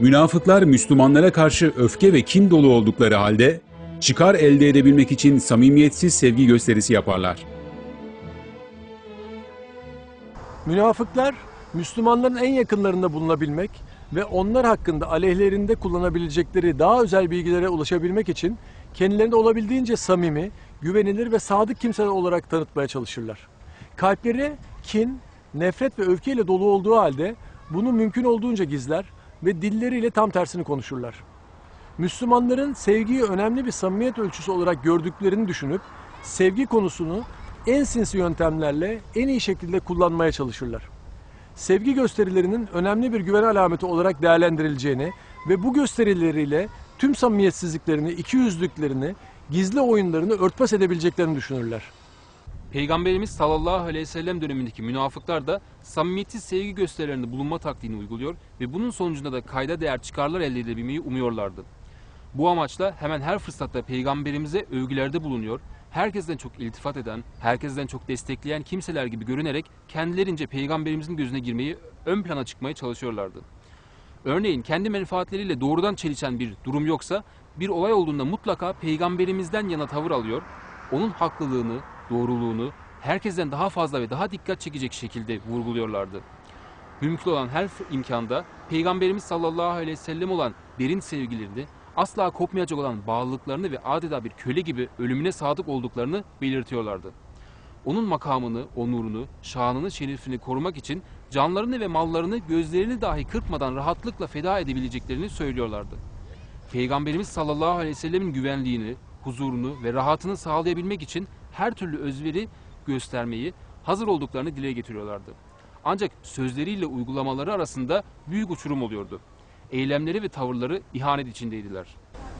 Münafıklar Müslümanlara karşı öfke ve kin dolu oldukları halde çıkar elde edebilmek için samimiyetsiz sevgi gösterisi yaparlar. Münafıklar Müslümanların en yakınlarında bulunabilmek ve onlar hakkında aleyhlerinde kullanabilecekleri daha özel bilgilere ulaşabilmek için kendilerini olabildiğince samimi, güvenilir ve sadık kimseler olarak tanıtmaya çalışırlar. Kalpleri kin, nefret ve öfkeyle dolu olduğu halde bunu mümkün olduğunca gizler ve dilleriyle tam tersini konuşurlar. Müslümanların sevgiyi önemli bir samimiyet ölçüsü olarak gördüklerini düşünüp sevgi konusunu en sinsi yöntemlerle en iyi şekilde kullanmaya çalışırlar. Sevgi gösterilerinin önemli bir güven alameti olarak değerlendirileceğini ve bu gösterileriyle tüm samimiyetsizliklerini, ikiyüzlülüklerini, gizli oyunlarını örtbas edebileceklerini düşünürler. Peygamberimiz sallallahu aleyhi ve sellem dönemindeki münafıklar da samimiyetsiz sevgi gösterilerinde bulunma taktiğini uyguluyor ve bunun sonucunda da kayda değer çıkarlar elde edebilmeyi umuyorlardı. Bu amaçla hemen her fırsatta peygamberimize övgülerde bulunuyor, herkesten çok iltifat eden, herkesten çok destekleyen kimseler gibi görünerek kendilerince peygamberimizin gözüne girmeyi, ön plana çıkmaya çalışıyorlardı. Örneğin kendi menfaatleriyle doğrudan çelişen bir durum yoksa bir olay olduğunda mutlaka peygamberimizden yana tavır alıyor, onun haklılığını, doğruluğunu herkesten daha fazla ve daha dikkat çekecek şekilde vurguluyorlardı. Mümkün olan her imkanda Peygamberimiz sallallahu aleyhi ve sellem olan derin sevgilerini, asla kopmayacak olan bağlılıklarını ve adeta bir köle gibi ölümüne sadık olduklarını belirtiyorlardı. Onun makamını, onurunu, şanını, şerifini korumak için canlarını ve mallarını gözlerini dahi kırpmadan rahatlıkla feda edebileceklerini söylüyorlardı. Peygamberimiz sallallahu aleyhi ve sellemin güvenliğini, huzurunu ve rahatını sağlayabilmek için her türlü özveri göstermeyi hazır olduklarını dile getiriyorlardı. Ancak sözleriyle uygulamaları arasında büyük uçurum oluyordu. Eylemleri ve tavırları ihanet içindeydiler.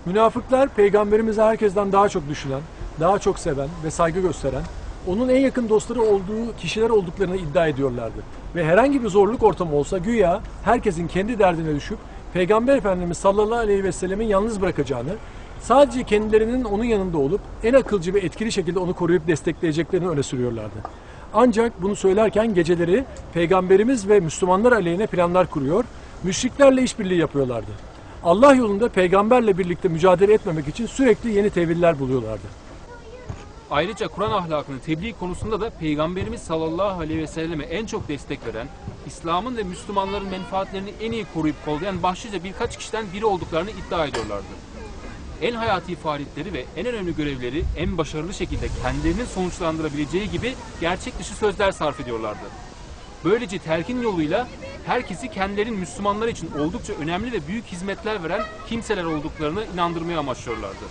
Münafıklar peygamberimize herkesten daha çok düşünen, daha çok seven ve saygı gösteren, onun en yakın dostları olduğu kişiler olduklarını iddia ediyorlardı. Ve herhangi bir zorluk ortamı olsa güya herkesin kendi derdine düşüp Peygamber Efendimiz sallallahu aleyhi ve sellemin yalnız bırakacağını, sadece kendilerinin onun yanında olup en akılcı ve etkili şekilde onu koruyup destekleyeceklerini öne sürüyorlardı. Ancak bunu söylerken geceleri Peygamberimiz ve Müslümanlar aleyhine planlar kuruyor, müşriklerle işbirliği yapıyorlardı. Allah yolunda peygamberle birlikte mücadele etmemek için sürekli yeni teviller buluyorlardı. Ayrıca Kur'an ahlakını tebliğ konusunda da Peygamberimiz sallallahu aleyhi ve selleme en çok destek veren, İslam'ın ve Müslümanların menfaatlerini en iyi koruyup kollayan başlıca birkaç kişiden biri olduklarını iddia ediyorlardı. En hayati faaliyetleri ve en önemli görevleri en başarılı şekilde kendilerinin sonuçlandırabileceği gibi gerçek dışı sözler sarf ediyorlardı. Böylece telkin yoluyla herkesi kendilerinin Müslümanlar için oldukça önemli ve büyük hizmetler veren kimseler olduklarını inandırmaya amaçlıyorlardı.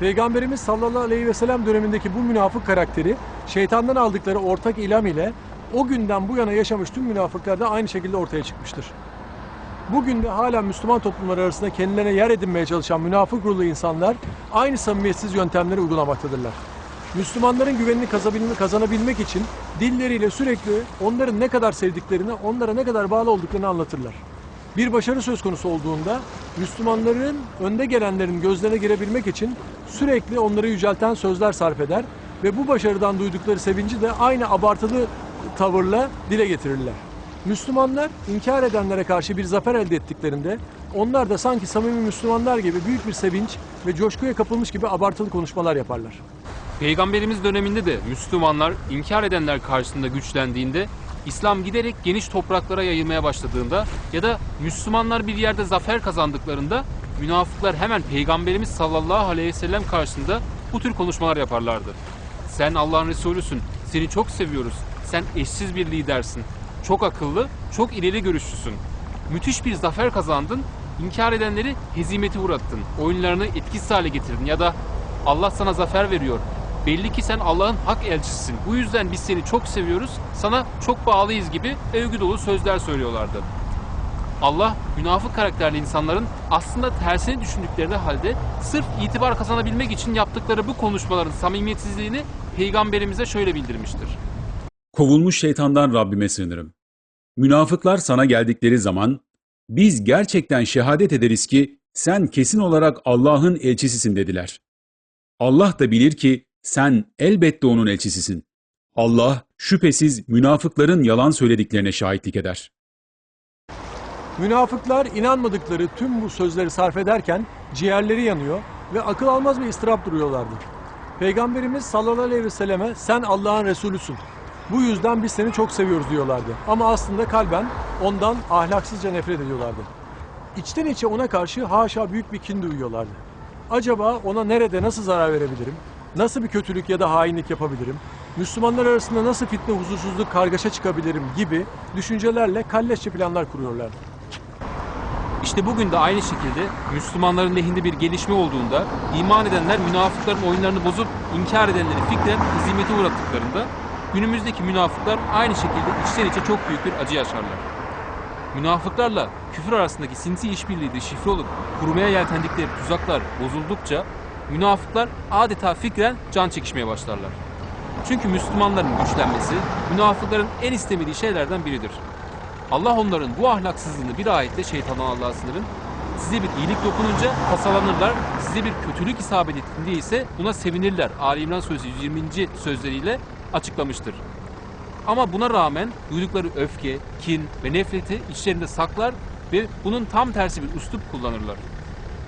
Peygamberimiz sallallahu aleyhi ve sellem dönemindeki bu münafık karakteri şeytandan aldıkları ortak ilham ile o günden bu yana yaşamış tüm münafıklar da aynı şekilde ortaya çıkmıştır. Bugün de hala Müslüman toplumlar arasında kendilerine yer edinmeye çalışan münafık ruhlu insanlar aynı samimiyetsiz yöntemleri uygulamaktadırlar. Müslümanların güvenini kazanabilmek için dilleriyle sürekli onların ne kadar sevdiklerini, onlara ne kadar bağlı olduklarını anlatırlar. Bir başarı söz konusu olduğunda Müslümanların önde gelenlerin gözlerine girebilmek için sürekli onları yücelten sözler sarf eder ve bu başarıdan duydukları sevinci de aynı abartılı tavırla dile getirirler. Müslümanlar inkar edenlere karşı bir zafer elde ettiklerinde onlar da sanki samimi Müslümanlar gibi büyük bir sevinç ve coşkuya kapılmış gibi abartılı konuşmalar yaparlar. Peygamberimiz döneminde de Müslümanlar inkar edenler karşısında güçlendiğinde, İslam giderek geniş topraklara yayılmaya başladığında ya da Müslümanlar bir yerde zafer kazandıklarında münafıklar hemen Peygamberimiz sallallahu aleyhi ve sellem karşısında bu tür konuşmalar yaparlardı. Sen Allah'ın Resulüsün, seni çok seviyoruz, sen eşsiz bir lidersin, çok akıllı, çok ileri görüşlüsün. Müthiş bir zafer kazandın, inkar edenleri hezimeti uğrattın, oyunlarını etkisiz hale getirdin ya da Allah sana zafer veriyor. Belli ki sen Allah'ın hak elçisisin. Bu yüzden biz seni çok seviyoruz, sana çok bağlıyız gibi övgü dolu sözler söylüyorlardı. Allah münafık karakterli insanların aslında tersini düşündükleri halde sırf itibar kazanabilmek için yaptıkları bu konuşmaların samimiyetsizliğini peygamberimize şöyle bildirmiştir. Kovulmuş şeytandan Rabbime sığınırım. Münafıklar sana geldikleri zaman, biz gerçekten şehadet ederiz ki sen kesin olarak Allah'ın elçisisin dediler. Allah da bilir ki sen elbette onun elçisisin. Allah şüphesiz münafıkların yalan söylediklerine şahitlik eder. Münafıklar inanmadıkları tüm bu sözleri sarf ederken ciğerleri yanıyor ve akıl almaz bir ıstırap duruyorlardı. Peygamberimiz sallallahu aleyhi ve selleme sen Allah'ın Resulüsün. Bu yüzden biz seni çok seviyoruz diyorlardı. Ama aslında kalben ondan ahlaksızca nefret ediyorlardı. İçten içe ona karşı haşa büyük bir kin duyuyorlardı. Acaba ona nerede nasıl zarar verebilirim? Nasıl bir kötülük ya da hainlik yapabilirim? Müslümanlar arasında nasıl fitne, huzursuzluk, kargaşa çıkabilirim gibi düşüncelerle kalleşçe planlar kuruyorlardı. İşte bugün de aynı şekilde Müslümanların lehinde bir gelişme olduğunda iman edenler münafıkların oyunlarını bozup inkar edenleri fikren hizmete uğrattıklarında günümüzdeki münafıklar aynı şekilde içten içe çok büyük bir acı yaşarlar. Münafıklarla küfür arasındaki sinsi işbirliği de şifre olup kurmaya yeltendikleri tuzaklar bozuldukça münafıklar adeta fikren can çekişmeye başlarlar. Çünkü Müslümanların güçlenmesi münafıkların en istemediği şeylerden biridir. Allah onların bu ahlaksızlığını bir ayette şeytandan Allah'a sınırın. Size bir iyilik dokununca tasalanırlar, size bir kötülük isabet ettiğinde ise buna sevinirler. Ali İmran Suresi 120. sözleriyle açıklamıştır. Ama buna rağmen duydukları öfke, kin ve nefreti içlerinde saklar ve bunun tam tersi bir üslup kullanırlar.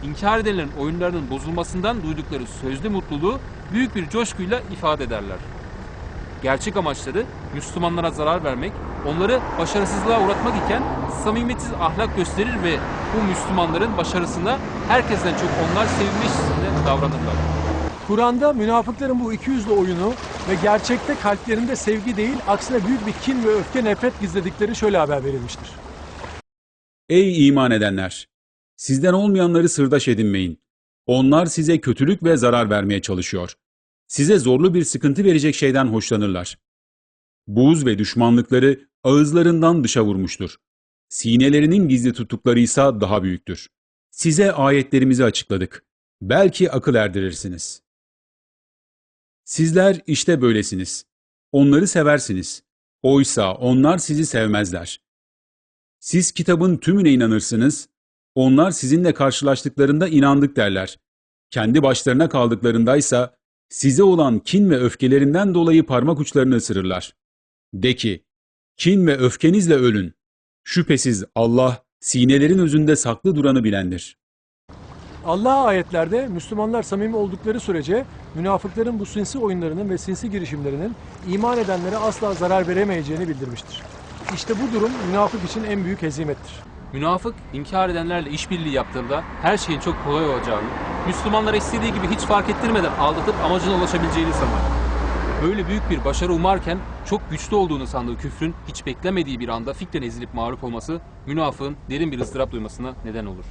İnkar edenlerin oyunlarının bozulmasından duydukları sözlü mutluluğu büyük bir coşkuyla ifade ederler. Gerçek amaçları Müslümanlara zarar vermek, onları başarısızlığa uğratmak iken samimiyetsiz ahlak gösterir ve bu Müslümanların başarısına herkesten çok onlar sevinmişçesine davranırlar. Kur'an'da münafıkların bu ikiyüzlü oyunu ve gerçekte kalplerinde sevgi değil, aksine büyük bir kin ve öfke nefret gizledikleri şöyle haber verilmiştir. Ey iman edenler! Sizden olmayanları sırdaş edinmeyin. Onlar size kötülük ve zarar vermeye çalışıyor. Size zorlu bir sıkıntı verecek şeyden hoşlanırlar. Buğz ve düşmanlıkları ağızlarından dışa vurmuştur. Sinelerinin gizli tuttukları ise daha büyüktür. Size ayetlerimizi açıkladık. Belki akıl erdirirsiniz. Sizler işte böylesiniz. Onları seversiniz. Oysa onlar sizi sevmezler. Siz kitabın tümüne inanırsınız, onlar sizinle karşılaştıklarında inandık derler. Kendi başlarına kaldıklarındaysa size olan kin ve öfkelerinden dolayı parmak uçlarını ısırırlar. De ki, kin ve öfkenizle ölün. Şüphesiz Allah sinelerin özünde saklı duranı bilendir. Allah ayetlerde Müslümanlar samimi oldukları sürece münafıkların bu sinsi oyunlarının ve sinsi girişimlerinin iman edenlere asla zarar veremeyeceğini bildirmiştir. İşte bu durum münafık için en büyük hezimettir. Münafık inkar edenlerle işbirliği yaptığında her şeyin çok kolay olacağını, Müslümanlara istediği gibi hiç fark ettirmeden aldatıp amacına ulaşabileceğini sanar. Böyle büyük bir başarı umarken çok güçlü olduğunu sandığı küfrün hiç beklemediği bir anda fikren ezilip mağlup olması münafığın derin bir ıstırap duymasına neden olur.